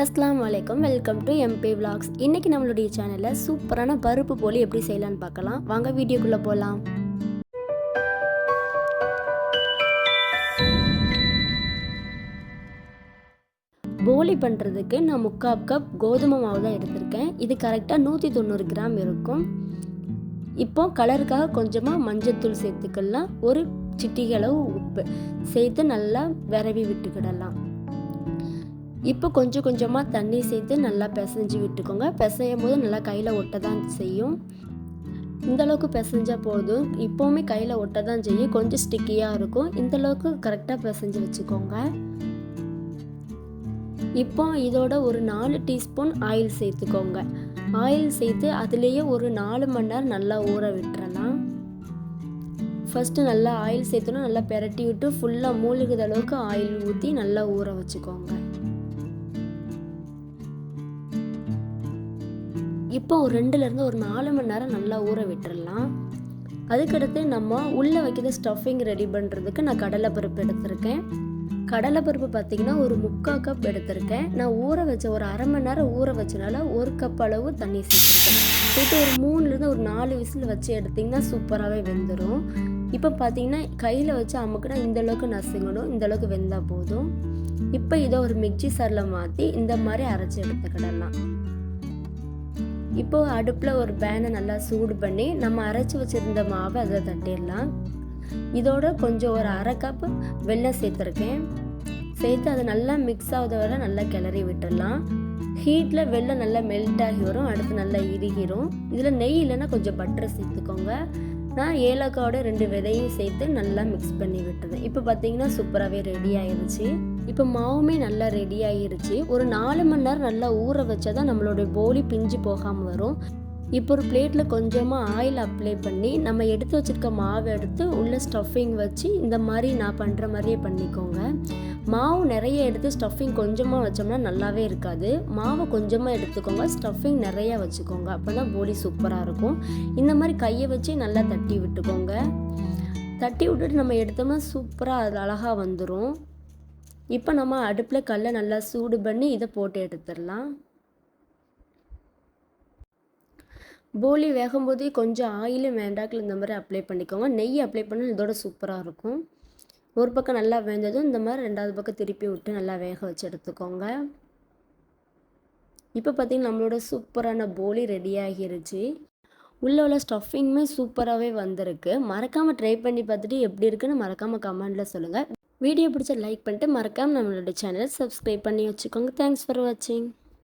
அஸ்லாம் வலைக்கம் welcome to MP vlogs இன்னைக்கு நம்மளுடைய சேனலில் சூப்பரான பருப்பு போலி எப்படி செய்யலான்னு பார்க்கலாம். வாங்க வீடியோக்குள்ளே போகலாம் போலி பண்ணுறதுக்கு நான் முக்கால் கப் கோதுமை மாவு தான் எடுத்திருக்கேன். இது கரெக்டாக நூற்றி தொண்ணூறு கிராம் இருக்கும். இப்போ கலருக்காக கொஞ்சமாக மஞ்சத்தூள் சேர்த்துக்கலாம். ஒரு சிட்டிகளவு உப்பு. சேர்த்து நல்லா விரவி விட்டுக்கிடலாம். இப்போ கொஞ்சம் கொஞ்சமாக தண்ணி சேர்த்து நல்லா பிசைஞ்சு விட்டுக்கோங்க. பிசையும் போது நல்லா கையில் ஒட்ட தான் செய்யும். இந்த அளவுக்கு பிசைஞ்சா போதும். இப்போவுமே கையில் ஒட்ட தான் செய்யும். கொஞ்சம் ஸ்டிக்கியாக இருக்கும். இந்த அளவுக்கு கரெக்டாக பிசைஞ்சு வச்சுக்கோங்க. இப்போ இதோட ஒரு நாலு டீஸ்பூன் ஆயில் சேர்த்துக்கோங்க. ஆயில் சேர்த்து அதுலேயே ஒரு நாலு மணி நேரம் நல்லா ஊற விட்டுறலாம். ஃபஸ்ட்டு நல்லா ஆயில் சேர்த்துனா நல்லா பெரட்டி விட்டு ஃபுல்லாக மூழ்குத அளவுக்கு ஆயில் ஊற்றி நல்லா ஊற வச்சுக்கோங்க. இப்போ ஒரு ரெண்டுலேருந்து ஒரு நாலு மணி நேரம் நல்லா ஊற விட்டுடலாம் அதுக்கடுத்து நம்ம உள்ளே வைக்கிற ஸ்டஃபிங் ரெடி பண்ணுறதுக்கு நான் கடலைப்பருப்பு எடுத்திருக்கேன். கடலைப்பருப்பு பார்த்தீங்கன்னா ஒரு முக்கால் கப் எடுத்திருக்கேன். நான் ஊற வச்ச ஒரு அரை மணி நேரம் ஊற வச்சனால ஒரு கப் அளவு தண்ணி சேர்த்துருக்கேன் சேர்த்து ஒரு மூணுலேருந்து ஒரு நாலு விசில் வச்சு எடுத்திங்கன்னா சூப்பராகவே வெந்துடும் இப்போ பார்த்தீங்கன்னா கையில் வச்சு அமுக்குனா இந்த அளவுக்கு நசுங்கணும் இந்த அளவுக்கு வெந்தால் போதும். இப்போ இதை ஒரு மிக்சி சாரில் மாற்றி இந்த மாதிரி அரைச்சி எடுத்துக்கிடலாம். இப்போ அடுப்பில் ஒரு பேனை நல்லா சூடு பண்ணி நம்ம அரைச்சி வச்சுருந்த மாவை அதை தட்டிடலாம். இதோட கொஞ்சம் ஒரு அரை கப் வெல்லம் சேர்த்துருக்கேன். சேர்த்து அதை நல்லா மிக்ஸ் ஆகுத வரை நல்லா கிளறி விட்டுடலாம். ஹீட்டில் வெள்ளம் நல்லா மெல்ட் ஆகி வரும் அடுத்து நல்லா இறுகிரும். இதில் நெய் இல்லைன்னா கொஞ்சம் பட்டரை சேர்த்துக்கோங்க. நான் ஏலக்காவோட ரெண்டு விதையும் சேர்த்து நல்லா மிக்ஸ் பண்ணி விட்டுருவேன் இப்போ பார்த்தீங்கன்னா சூப்பராகவே ரெடி ஆயிடுச்சு இப்போ மாவுமே நல்லா ரெடி ஆகிருச்சு ஒரு நாலு மணி நேரம் நல்லா ஊற வச்சா தான் நம்மளுடைய போலி பிஞ்சு போகாமல் வரும். இப்போ ஒரு பிளேட்டில் கொஞ்சமாக ஆயில் அப்ளை பண்ணி நம்ம எடுத்து வச்சுருக்க மாவு எடுத்து உள்ளே ஸ்டஃபிங் வச்சு இந்த மாதிரி நான் பண்ணுற மாதிரியே பண்ணிக்கோங்க. மாவு நிறைய எடுத்து ஸ்டஃபிங் கொஞ்சமாக வச்சோம்னா நல்லாவே இருக்காது. மாவை கொஞ்சமாக எடுத்துக்கோங்க ஸ்டஃபிங் நிறையா வச்சுக்கோங்க. அப்போ தான் போலி சூப்பராக இருக்கும். இந்த மாதிரி கையை வச்சு நல்லா தட்டி விட்டுக்கோங்க. தட்டி விட்டுட்டு நம்ம எடுத்தோம்னா சூப்பராக அது அழகாக வந்துடும் இப்போ நம்ம அடுப்பில் கல்லை நல்லா சூடு பண்ணி இதை போட்டு எடுத்துடலாம் போலி வேகும்போதே கொஞ்சம் ஆயிலும் வேண்டாக்கில் இந்த மாதிரி அப்ளை பண்ணிக்கோங்க. நெய் அப்ளை பண்ணால் இதோட சூப்பராக இருக்கும். ஒரு பக்கம் நல்லா வெந்ததும் இந்த மாதிரி ரெண்டாவது பக்கம் திருப்பி விட்டு நல்லா வேக வச்சு எடுத்துக்கோங்க. இப்போ பார்த்திங்கன்னா நம்மளோட சூப்பரான போலி ரெடி ஆகிருச்சு. உள்ளே உள்ள ஸ்டஃபிங்குமே சூப்பராகவே வந்திருக்கு. மறக்காமல் ட்ரை பண்ணி பார்த்துட்டு எப்படி இருக்குன்னு மறக்காமல் கமெண்டில் சொல்லுங்கள் வீடியோ பிடிச்ச லைக் பண்ணிட்டு மறக்காமல் நம்மளோட சேனலை சப்ஸ்கிரைப் பண்ணி வச்சுக்கோங்க. தேங்க்ஸ் ஃபார் வாட்சிங்